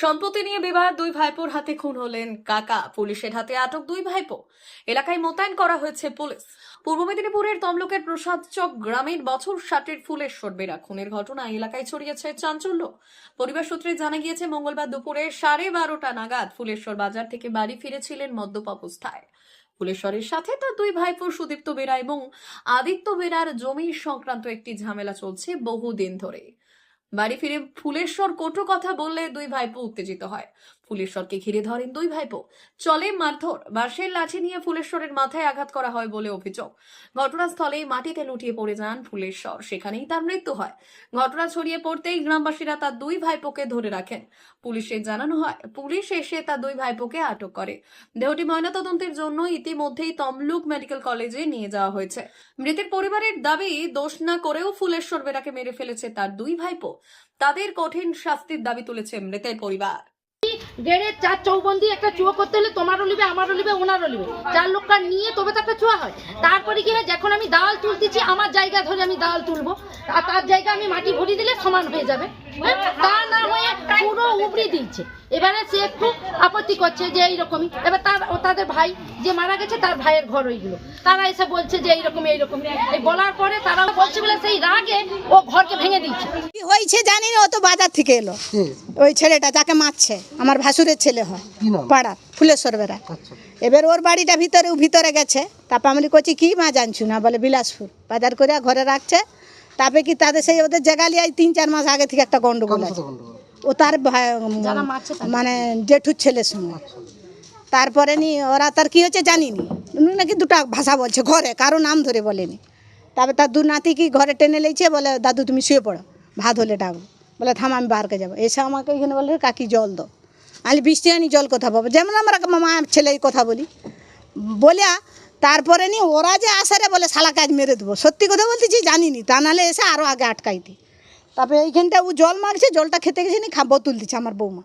সম্পত্তি নিয়ে বিবাদ দুই ভাইপোর হাতে খুন হলেন কাকা। পুলিশের হাতে আটক দুই ভাইপো। এলাকায় মোতায়েন করা হয়েছে পুলিশ। পূর্ব মেদিনীপুরের তমলুকের প্রসাদ চক গ্রামের বছর ষাটের ফুলেশ্বর বেড়া খুনের ঘটনা এলাকায় ছড়িয়েছে চাঞ্চল্য। পরিবার সূত্রে জানা গিয়েছে, মঙ্গলবার দুপুরে সাড়ে বারোটা নাগাদ ফুলেশ্বর বাজার থেকে বাড়ি ফিরেছিলেন মদ্যপ অবস্থায়। ফুলেশ্বরের সাথে তার দুই ভাইপো সুদীপ্ত বেরা এবং আদিত্য বেরার জমি সংক্রান্ত একটি ঝামেলা চলছে বহুদিন ধরে। বাড়ি ফিরে ফুলেশ্বর কটু কথা বললে দুই ভাইপো উত্তেজিত হয়। ফুলেশ্বরকে ঘিরে ধরেন দুই ভাইপো। চলে মারধর। বাঁশের লাঠি নিয়ে ফুলেশ্বরের মাথায় আঘাত করা হয় বলে অভিযোগ। ঘটনাস্থলেই মাটিতে লুটিয়ে পড়ে যান ফুলেশ্বর। সেখানেই তার মৃত্যু হয়। ঘটনা ছড়িয়ে পড়তেই গ্রামবাসীরা তার দুই ভাইপোকে ধরে রাখেন। পুলিশে জানানো হয়, পুলিশ এসে তার দুই ভাইপোকে আটক করে। দেহটি ময়নাতদন্তের জন্য ইতিমধ্যেই তমলুক মেডিকেল কলেজে নিয়ে যাওয়া হয়েছে। মৃতের পরিবারের দাবি, দোষ না করেও ফুলেশ্বর বেরাকে মেরে ফেলেছে তার দুই ভাইপো। তাদের কঠিন শাস্তির দাবি তুলেছে মৃতের পরিবার। দেড়ে চার চৌবন্দি একটা চুয়ো করতে হলে তোমারও লিবে, আমারও লিবে, ওনারও লিবে চার লোকটা নিয়ে তবে তো একটা চুয়া হয় তারপরে কি হয়, যখন আমি দাল তুলতেছি, আমার জায়গা ধরে আমি দাল তুলবো, আর তার জায়গা আমি মাটি ভরি দিলে সমান হয়ে যাবে? তা না হয়ে পুরো উবড়ি দিচ্ছে এবারে সে একটু আপত্তি করছে যে এইরকমই। এবার তার ও তাদের ভাই যে মারা গেছে তার ভাইয়ের ঘর ওইগুলো তারা এসে বলছে যে এইরকম এইরকম এই বলার পরে তারা বলছে বলে সেই রাগে ও ঘরকে ভেঙে কি হয়েছে জানি না ও তো বাজার থেকে এলো। ওই ছেলেটা যাকে মারছে আমার ভাসুরের ছেলে হয়। পাড়া ফুলেশ্বর বেড়া। আচ্ছা। এবার ওর বাড়িটা ভিতরে ভিতরে গেছে। তারপর আমি করছি কি মা জানছু না? বলে বিলাসপুর। বাজার করে ঘরে রাখছে। তারপরে কি তাদের সেই ওদের জায়গালি আজ তিন চার মাস আগে থেকে একটা গন্ডগোল আছে। ও তার। মানে জেঠুর ছেলের সঙ্গে। তারপরে নি ওরা তার কি হচ্ছে জানিনি। উনি নাকি দুটো ভাষা বলছে ঘরে কারও নাম ধরে বলেনি। তারপরে তার দু নাতি কি ঘরে টেনে লেছে বলে দাদু তুমি শুয়ে পড়ো ভাত হলে ডাকবো বলে থাম আমি বারকে যাব। এসে আমাকে এখানে বলে কাকি জল দাও। আমি বৃষ্টি আনি জল কথা পাবো? যেমন আমরা মা ছেলে কথা বলি। বলিয়া তারপরে নি ওরা যে আসে রে বলে শালা কাজ মেরে দেবো। সত্যি কথা বলতেছি জানিনি, তা নাহলে এসে আরও আগে আটকাইতি তারপরে এইখানটা ও জল মারছে জলটা খেতে গেছে নি খা বোতল দিচ্ছে আমার বৌমা।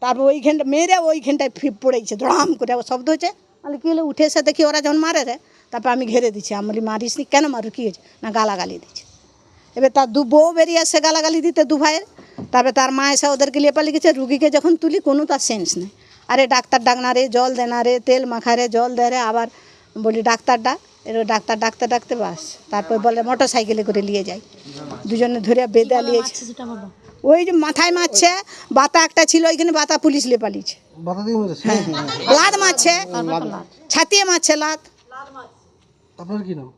তারপর ওইখানটা মেরে ওইখানটায় ফি- পড়েছে ধড়াম করে শব্দ হচ্ছে। আমি কি হলো, উঠে এসে দেখি ওরা যখন মারে রে, তারপর আমি ঘেরে দিচ্ছি। আমি বলি, মারিস নি কেন মারু কী হয়েছে? না, গালাগালি দিচ্ছে। এবার তার দু বউ বেরিয়ে আসছে গালাগালি দিতে দু ভাইয়ের। তারপরে তার মা এসে ওদেরকে লিয়ে পালিয়ে গেছে। রুগীকে যখন তুলি, কোনো তার সেন্স নেই। আরে ডাক্তার ডাকনা রে, জল দেনা রে, তেল মাখা রে, জল দে রে, আবার বলি ডাক্তার ডাক। এর ডাক্তার ডাকতে ডাকতে বাস। তারপর বলে মোটর সাইকেলে করে নিয়ে যাই। দুজনে ধরে বেদা নিয়েছে। ওই যে মাথায় মারছে বাতা একটা ছিল ওইখানে বাতা পুলিশ লে পালিয়েছে মেরেছে? লাদ মারছে ছাতিয়ে মারছে লাদ। আপনার কি নাম?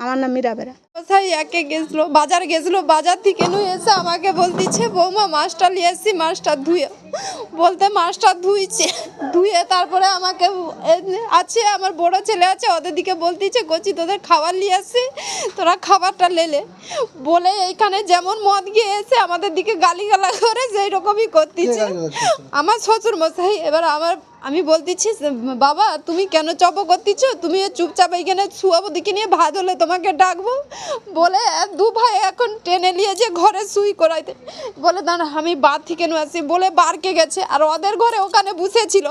আমার নাম মীরা বেরা। কোথায় একে গেছিল? বাজার গেছিল? বাজার থেকে নু এসে আমাকে বলতিছে বৌমা মাছটা নিয়ে এসছি মাছটা ধুয়ে। বলতে মাছটা ধুইছে ধুয়ে তারপরে আমাকে আছে আমার বড় ছেলে আছে ওদের দিকে বলতিছে কচি তোদের খাবার নিয়ে আসছি তোরা খাবারটা লেলে বলে এইখানে যেমন মদ গিয়ে এসে আমাদের দিকে গালিগালা করে সেই রকমই করতিছে। আমার শ্বশুর মশাই এবার আমার আমি বলতেছি বাবা তুমি কেন চপ করতেছ? তুমি চুপচাপ এইখানে শুয়াবো দিকে নিয়ে ভাত হলে তোমাকে ডাকবো। বলে দু ভাই এখন টেনে নিয়ে যে ঘরে শুই করাইতে। বলে দাঁড়া আমি বার থেকে নো আসি। বলে বারকে গেছে। আর ওদের ঘরে ওখানে বসেছিল।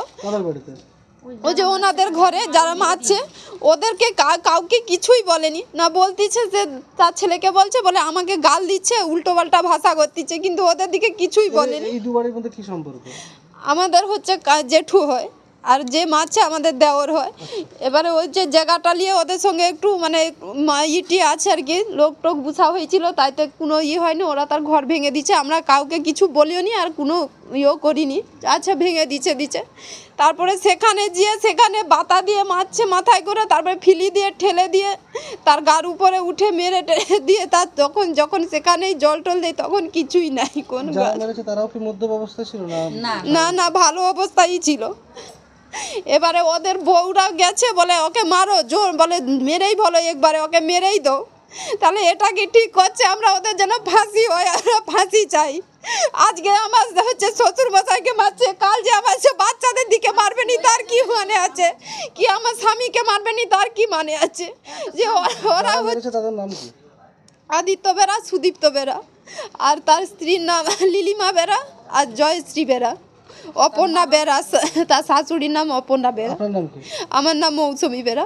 ওই যে ওনাদের ঘরে যারা মারছে ওদেরকে কা- কাউকে কিছুই বলেনি। না বলতিছে যে তার ছেলেকে বলছে বলে আমাকে গাল দিচ্ছে উল্টো পাল্টা ভাষা করতিছে। কিন্তু ওদের দিকে কিছুই বলেনি। এই দু বাড়ির মধ্যে কি সম্পর্ক? আমাদের হচ্ছে জেঠু হয়, আর যে মাছে আমাদের দেওয়ার হয়। এবারে ওই যে জায়গাটা নিয়ে ওদের সঙ্গে একটু মানে ইটি আছে আর কি, লোক টোক বুঝা হয়েছিল, তাইতে কোনো ইয়ে হয়নি, ওরা তার ঘর ভেঙে দিচ্ছে আমরা কাউকে কিছু বলিও নি আর কোনো ইয়েও করিনি আচ্ছা ভেঙে দিচ্ছে দিচ্ছে তারপরে সেখানে গিয়ে সেখানে বাতা দিয়ে মারছে মাথায় করে তারপরে ফিলি দিয়ে ঠেলে দিয়ে তার গার উপরে উঠে মেরে টেরে দিয়ে তার তখন যখন সেখানেই জল টল দেয় তখন কিছুই নাই কোন তারাও কি মধ্য ছিল না? না। না ভালো অবস্থাই ছিল। এবারে ওদের বউরা গেছে বলে ওকে মারো জোর। বলে মেরেই বলো একবারে ওকে মেরেই দাও। তাহলে এটা কি ঠিক করছে? আমরা ওদের যেন ফাঁসি হয় আমরা ফাঁসি চাই। আজকে আমার হচ্ছে শ্বশুর মশাইকে মারছে কাল যে আমার সে বাচ্চাদের দিকে মারবে নি তার কি মানে আছে? কি আমার স্বামীকে মারবে নি তার কি মানে আছে? যে ওরা হচ্ছে তাদের নাম কি? আদিত্য বেরা সুদীপ্ত বেরা আর তার স্ত্রীর নাম লিলিমা বেরা আর জয়শ্রী বেরা। অপর্ণা বেরা তার শাশুড়ির নাম অপর্ণা বেরা। আমার নাম মৌসুমী বেরা।